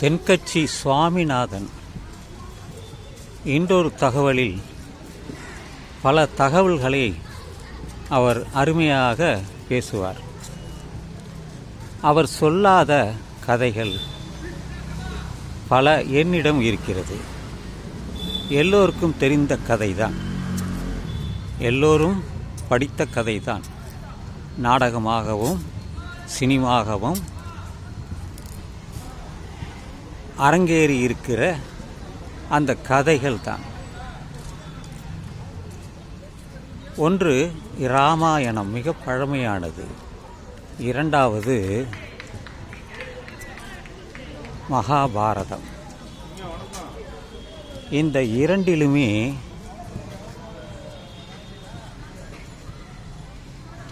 தென்கட்சி சுவாமிநாதன். இன்றொரு தகவலில் பல தகவல்களை அவர் அருமையாக பேசுவார். அவர் சொல்லாத கதைகள் பல என்னிடம் இருக்கிறது. எல்லோருக்கும் தெரிந்த கதைதான். எல்லோரும் படித்த கதைதான். நாடகமாகவும் சினிமாகவும் அரங்கேறி இருக்கிற அந்த கதைகள் தான். ஒன்று இராமாயணம் மிக பழமையானது. இரண்டாவது மகாபாரதம். இந்த இரண்டிலுமே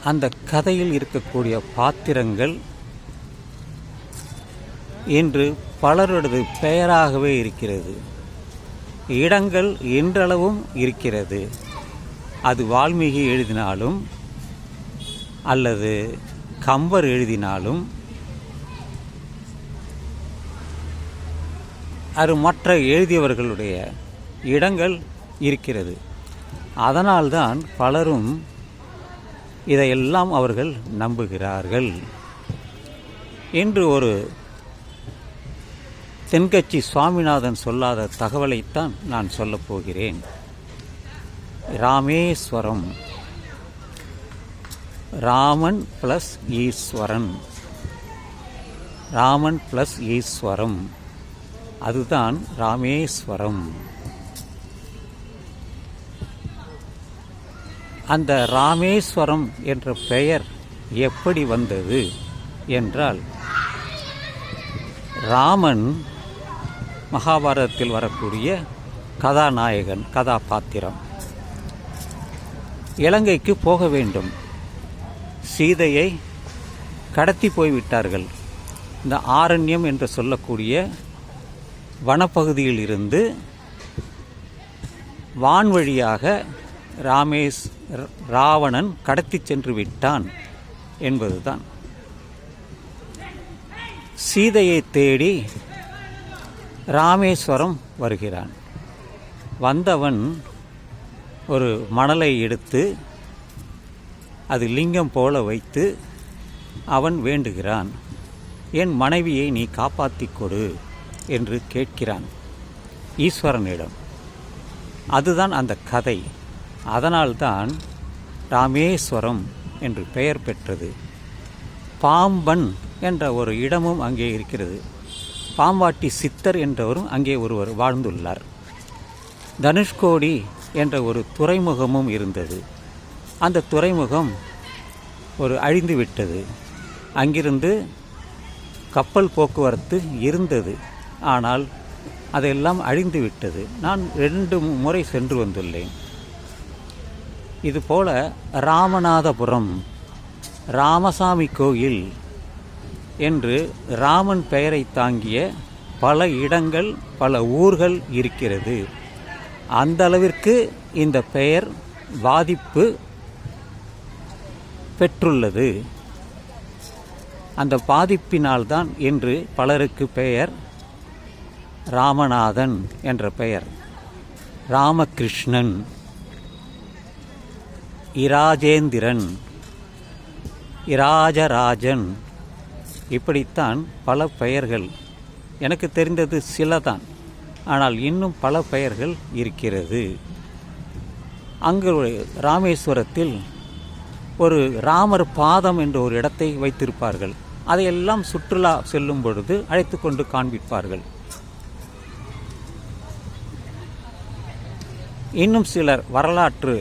அந்த கதையில் இருக்கக்கூடிய பாத்திரங்கள் இன்று பலரது பெயராகவே இருக்கிறது. இடங்கள் இன்றளவும் இருக்கிறது. அது வால்மீகி எழுதினாலும் அல்லது கம்பர் எழுதினாலும் அது மற்ற எழுதியவர்களுடைய இடங்கள் இருக்கிறது. அதனால்தான் பலரும் இதையெல்லாம் அவர்கள் நம்புகிறார்கள். என்று ஒரு தென்கட்சி சுவாமிநாதன் சொல்லாத தகவலைத்தான் நான் சொல்லப் போகிறேன். ராமேஸ்வரம். ராமன் ப்ளஸ் ஈஸ்வரன். ராமன் ப்ளஸ் ஈஸ்வரம். அதுதான் ராமேஸ்வரம். அந்த ராமேஸ்வரம் என்ற பெயர் எப்படி வந்தது என்றால் ராமன் மகாபாரதத்தில் வரக்கூடிய கதாநாயகன் கதாபாத்திரம். இலங்கைக்கு போக வேண்டும். சீதையை கடத்தி போய்விட்டார்கள் இந்த ஆரண்யம் என்று சொல்லக்கூடிய வனப்பகுதியில் இருந்து வான்வழியாக ராமேஷ் ராவணன் கடத்தி சென்று விட்டான் என்பதுதான். சீதையை தேடி ராமேஸ்வரம் வருகிறான். வந்தவன் ஒரு மணலை எடுத்து அது லிங்கம் போல வைத்து அவன் வேண்டுகிறான். என் மனைவியை நீ காப்பாற்றிக் கொடு என்று கேட்கிறான் ஈஸ்வரனிடம். அதுதான் அந்த கதை. அதனால்தான் ராமேஸ்வரம் என்று பெயர் பெற்றது. பாம்பன் என்ற ஒரு இடமும் அங்கே இருக்கிறது. பாம்பாட்டி சித்தர் என்றவரும் அங்கே ஒருவர் வாழ்ந்துள்ளார். தனுஷ்கோடி என்ற ஒரு துறைமுகமும் இருந்தது. அந்த துறைமுகம் ஒரு அழிந்து விட்டது. அங்கிருந்து கப்பல் போக்குவரத்து இருந்தது. ஆனால் அதெல்லாம் அழிந்து விட்டது. நான் ரெண்டு முறை சென்று வந்துள்ளேன். இதுபோல ராமநாதபுரம் ராமசாமி கோயில் என்று ராமன் பெயரை தாங்கிய பல இடங்கள் பல ஊர்கள் இருக்கிறது. அந்த அளவிற்கு இந்த பெயர் பாதிப்பு பெற்றுள்ளது. அந்த பாதிப்பினால்தான் என்று பலருக்கு பெயர் ராமநாதன் என்ற பெயர். ராமகிருஷ்ணன். இராஜேந்திரன். இராஜராஜன். இப்படித்தான் பல பெயர்கள். எனக்கு தெரிந்தது சில தான் ஆனால் இன்னும் பல பெயர்கள் இருக்கிறது. அங்கு ராமேஸ்வரத்தில் ஒரு ராமர் பாதம் என்ற ஒரு இடத்தை வைத்திருப்பார்கள். அதையெல்லாம் சுற்றுலா செல்லும் பொழுது அழைத்து கொண்டு காண்பிப்பார்கள். இன்னும் சிலர் வரலாற்று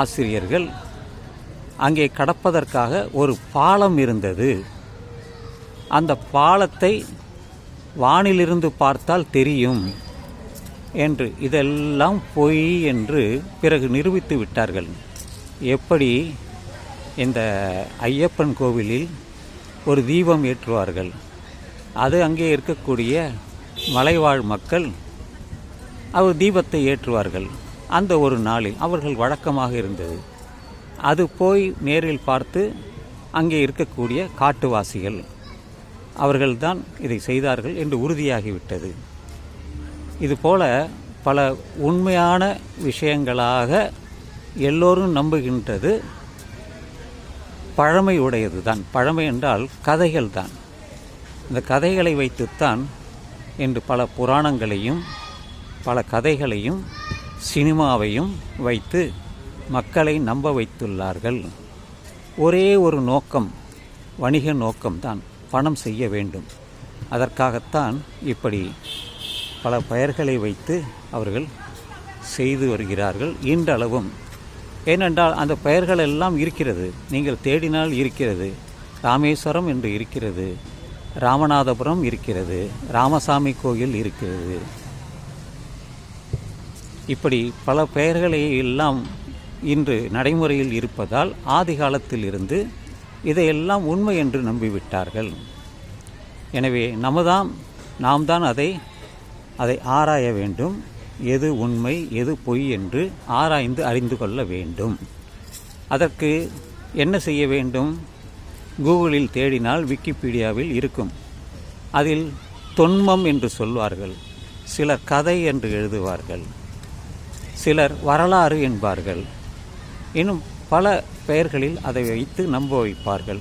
ஆசிரியர்கள் அங்கே கடப்பதற்காக ஒரு பாலம் இருந்தது. அந்த பாலத்தை வானிலிருந்து பார்த்தால் தெரியும் என்று இதெல்லாம் பொய் என்று பிறகு நிரூபித்து விட்டார்கள். எப்படி? இந்த ஐயப்பன் கோவிலில் ஒரு தீபம் ஏற்றுவார்கள். அது அங்கே இருக்கக்கூடிய மலைவாழ் மக்கள் அவர் தீபத்தை ஏற்றுவார்கள். அந்த ஒரு நாளில் அவர்கள் வழக்கமாக இருந்தது. அது போய் நேரில் பார்த்து அங்கே இருக்கக்கூடிய காட்டுவாசிகள் அவர்கள்தான் இதை செய்தார்கள் என்று உறுதியாகிவிட்டது. இதுபோல பல உண்மையான விஷயங்களாக எல்லோரும் நம்புகின்றது. பழமை உடையது தான் பழமை என்றால் கதைகள் தான் இந்த கதைகளை வைத்துத்தான் என்று பல புராணங்களையும் பல கதைகளையும் சினிமாவையும் வைத்து மக்களை நம்ப வைத்துள்ளார்கள். ஒரே ஒரு நோக்கம் வணிக நோக்கம்தான். பணம் செய்ய வேண்டும். அதற்காகத்தான் இப்படி பல பெயர்களை வைத்து அவர்கள் செய்து வருகிறார்கள் இன்றளவும். ஏனென்றால் அந்த பெயர்கள் எல்லாம் இருக்கிறது. நீங்கள் தேடினால் இருக்கிறது. ராமேஸ்வரம் என்று இருக்கிறது. ராமநாதபுரம் இருக்கிறது. ராமசாமி கோயில் இருக்கிறது. இப்படி பல பெயர்களை எல்லாம் இன்று நடைமுறையில் இருப்பதால் ஆதி காலத்தில் இருந்து இதையெல்லாம் உண்மை என்று நம்பிவிட்டார்கள். எனவே நமதாம் நாம் தான் அதை அதை ஆராய வேண்டும். எது உண்மை எது பொய் என்று ஆராய்ந்து அறிந்து கொள்ள வேண்டும். அதற்கு என்ன செய்ய வேண்டும்? கூகுளில் தேடினால் விக்கிபீடியாவில் இருக்கும். அதில் தொன்மம் என்று சொல்வார்கள். சிலர் கதை என்று எழுதுவார்கள். சிலர் வரலாறு என்பார்கள். இன்னும் பல பெயர்களில் அதை வைத்து நம்ப வைப்பார்கள்.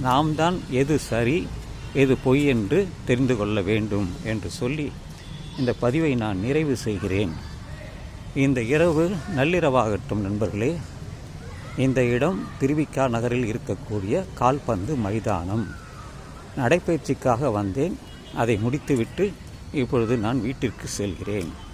நாம் தான் எது சரி எது பொய் என்று தெரிந்து கொள்ள வேண்டும் என்று சொல்லி இந்த பதிவை நான் நிறைவு செய்கிறேன். இந்த இரவு நள்ளிரவாகட்டும் நண்பர்களே. இந்த இடம் திருவிக்கா நகரில் இருக்கக்கூடிய கால்பந்து மைதானம். நடைப்பயிற்சிக்காக வந்தேன். அதை முடித்துவிட்டு இப்பொழுது நான் வீட்டிற்கு செல்கிறேன்.